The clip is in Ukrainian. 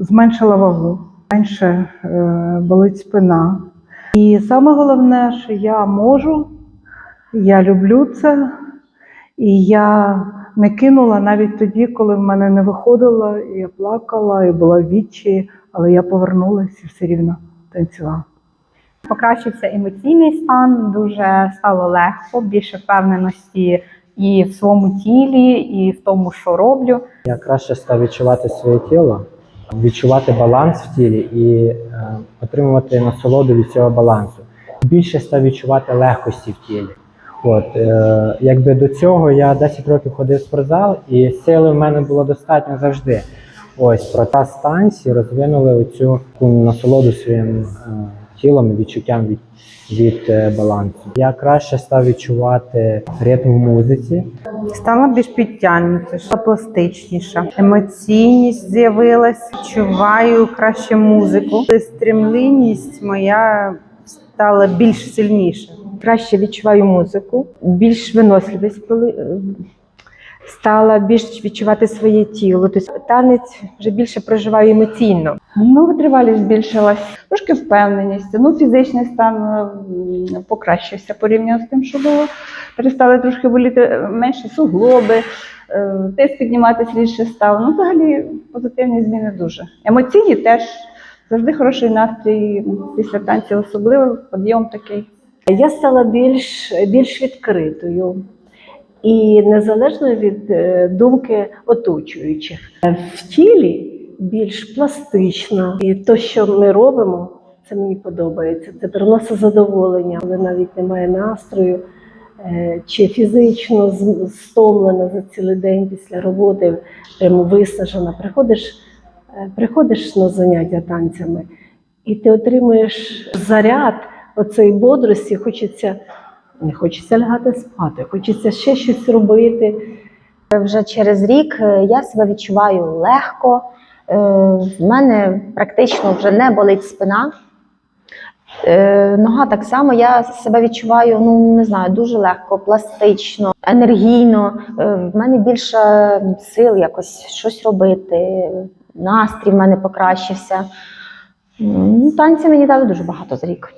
зменшила вагу, менше е, болить спина. І саме головне, що я можу, я люблю це, і я не кинула навіть тоді, коли в мене не виходило, і я плакала, і була в відчаї, але я повернулася і все рівно танцювала. Покращився емоційний стан, дуже стало легко, більше впевненості і в своєму тілі, і в тому, що роблю. Я краще став відчувати своє тіло, відчувати баланс в тілі і е, отримувати насолоду від цього балансу. Більше став відчувати легкості в тілі. От, е, якби до цього я 10 років ходив в спортзал, і сили в мене було достатньо завжди. Ось проте станції розвинули оцю насолоду своїм е, тілом відчуттям від, від е, балансу. Я краще став відчувати ритм в музиці, Стала більш підтягнутіша, пластичніша, емоційність з'явилась, відчуваю краще музику. Стремлінність моя стала більш сильніша. краще відчуваю музику, більш виносливість е, стала більш відчувати своє тіло. Тобто танець вже більше проживаю емоційно. Ну, витривалість збільшилась, трошки впевненість. Ну, фізичний стан покращився порівняно з тим, що було. Перестали трошки боліти менше суглоби, е, тиск підніматися рідше став. Ну, взагалі, позитивні зміни дуже. Емоційні теж завжди хороший настрій після танців, особливо підйом такий. Я стала більш, більш відкритою і незалежно від е, думки оточуючих. В тілі більш пластична. І те, що ми робимо, це мені подобається. Це приносить задоволення, але навіть немає настрою. е, Чи фізично стомлена за цілий день після роботи, прямо виснажена. Приходиш, е, приходиш на заняття танцями, і ти отримуєш заряд оцеї бодрості, хочеться, хочеться лягати спати, хочеться ще щось робити. Вже через рік е, я себе відчуваю легко. Е, В мене практично вже не болить спина. Е, Нога так само, я себе відчуваю, ну не знаю, дуже легко, пластично, енергійно. Е, В мене більше сил якось щось робити. Настрій в мене покращився. Танці мені дали дуже багато за рік.